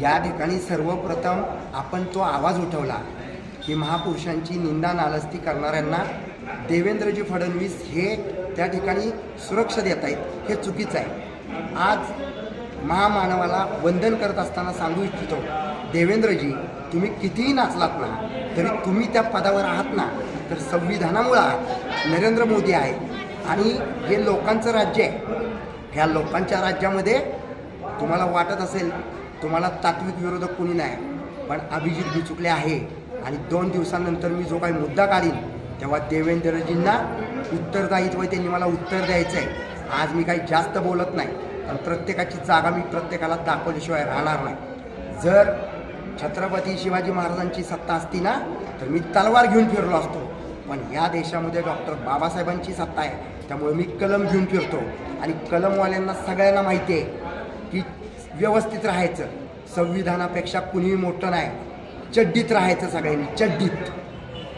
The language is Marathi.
या ठिकाणी सर्वप्रथम आपण तो आवाज उठवला की महापुरुषांची निंदा नालस्ती करणाऱ्यांना देवेंद्रजी फडणवीस हे त्या ठिकाणी सुरक्षा देत आहेत हे चुकीचं आहे. आज महामानवाला वंदन करत असताना सांगू इच्छितो देवेंद्रजी तुम्ही कितीही नाचलात ना तरी तुम्ही त्या पदावर आहात ना तर संविधानामुळं आहात. नरेंद्र मोदी आहे आणि हे लोकांचं राज्य आहे. ह्या लोकांच्या राज्यामध्ये तुम्हाला वाटत असेल तुम्हाला तात्विक विरोधक कोणी नाही. पण अभिजित बिचुकले आहे. आणि दोन दिवसानंतर मी जो काही मुद्दा काढीन तेव्हा देवेंद्रजींना उत्तरदायित्व त्यांनी मला उत्तर द्यायचं आहे आज मी काही जास्त बोलत नाही पण प्रत्येकाची जागा मी प्रत्येकाला दाखवल्याशिवाय राहणार नाही. जर छत्रपती शिवाजी महाराजांची सत्ता असती ना तर मी तलवार घेऊन फिरलो असतो. पण या देशामध्ये डॉक्टर बाबासाहेबांची सत्ता आहे त्यामुळे मी कलम घेऊन फिरतो. आणि कलमवाल्यांना सगळ्यांना माहिती आहे की व्यवस्थित राहायचं. संविधानापेक्षा कुणीही मोठं नाही. चड्डीत राहायचं सगळ्यांनी. चड्डीत.